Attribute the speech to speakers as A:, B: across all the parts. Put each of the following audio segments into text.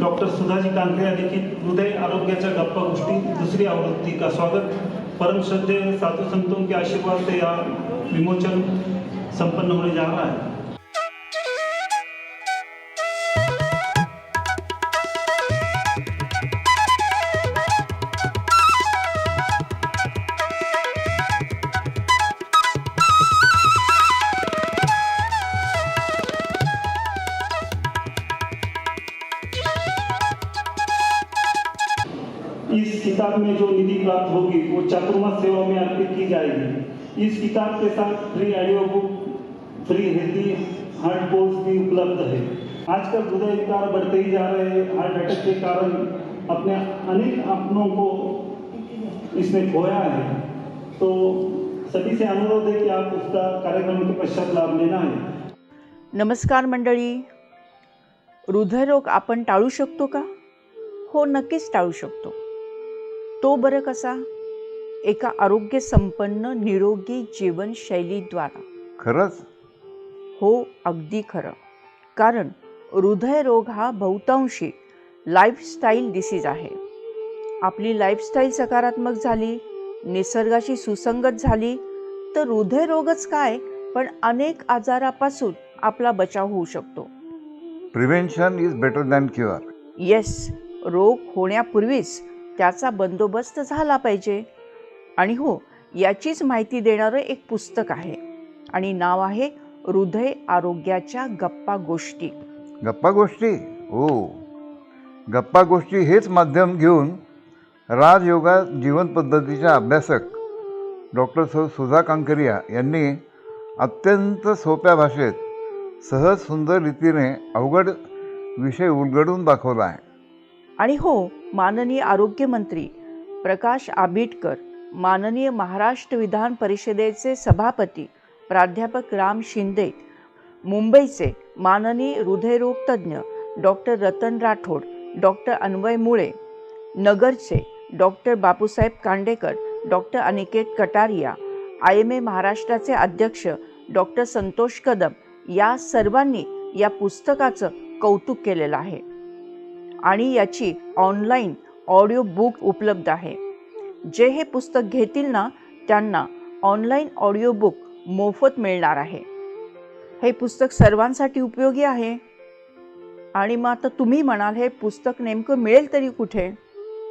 A: Doctor Sudhaji Kankre देखील हृदय आरोग्याच्या गप्पा गोष्टी दुसरी आवृत्ती का स्वागत. परम श्रद्धे साधु संतों के आशीर्वाद से विमोचन संपन्न होने जा रहा है. इस किताब में जो निधि प्राप्त होगी, वो चातुर्मास सेवा में अर्पित की जाएगी। इस किताब के साथ free audio book free Hindi heart course भी उपलब्ध है। आजकल हृदय विकार बढ़ते ही जा रहे हैं। हार्ट अटैक के कारण अपने अनेक अपनों को इसने खोया है। तो सभी से अनुरोध है कि आप उसका कार्यक्रम के पश्चात लाभ लेना है।
B: नमस्कार मंडळी। हृदयरोग आपण टाळू शकतो का? हो, नक्कीच टाळू शकतो. तो बरं कसा? एका आरोग्य संपन्न निरोगी जीवनशैलीद्वारा.
C: खरंच?
B: हो अगदी खरं. कारण हृदयरोग हा बहुतांशी लाईफस्टाईल डिसीज आहे. आपली लाईफस्टाईल सकारात्मक झाली निसर्गाशी सुसंगत झाली तर हृदयरोगच काय? पण अनेक आजारापासून आपला बचाव होऊ शकतो.
C: Prevention is better than cure
B: yes रोग होण्यापूर्वीच त्याचा बंदोबस्त झाला पाहिजे. आणि हो याचीच माहिती देणारं एक पुस्तक आहे. आणि नाव आहे हृदय आरोग्याच्या गप्पा गोष्टी.
C: गप्पा गोष्टी? हो. गप्पा गोष्टी हेच माध्यम घेऊन राजयोगा जीवन पद्धतीच्या अभ्यासक डॉक्टर सौ सुधा कांकरिया यांनी अत्यंत सोप्या भाषेत सहज सुंदर रीतीने अवघड विषय उलगडून दाखवला आहे.
B: आणि हो माननीय आरोग्यमंत्री प्रकाश आंबेडकर माननीय महाराष्ट्र विधान परिषदेचे सभापती प्राध्यापक राम शिंदे मुंबईचे माननीय हृदयरोगतज्ञ डॉक्टर रतन राठोड डॉक्टर अन्वय मुळे नगरचे doctor Bapusaheb Kandekar doctor Aniket Kataria I M A महाराष्ट्राचे अध्यक्ष डॉक्टर संतोष कदम या सर्वांनी या पुस्तकाचं कौतुक केलेलं आहे. आणि याची ऑनलाईन ऑडिओ बुक उपलब्ध आहे. जे हे पुस्तक घेतील ना त्यांना ऑनलाईन ऑडिओ बुक मोफत मिळणार आहे. हे पुस्तक सर्वांसाठी उपयोगी आहे. आणि मग आता तुम्ही म्हणाल हे पुस्तक नेमकं मिळेल तरी कुठे?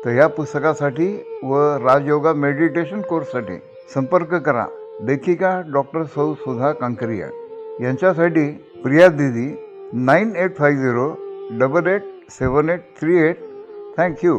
C: तर या पुस्तकासाठी व राजयोगा मेडिटेशन कोर्ससाठी संपर्क करा. लेखिका डॉक्टर सौ सुधा कांकरिया यांच्यासाठी प्रिया दिदी nine eight five zero double eight seven eight three eight thank you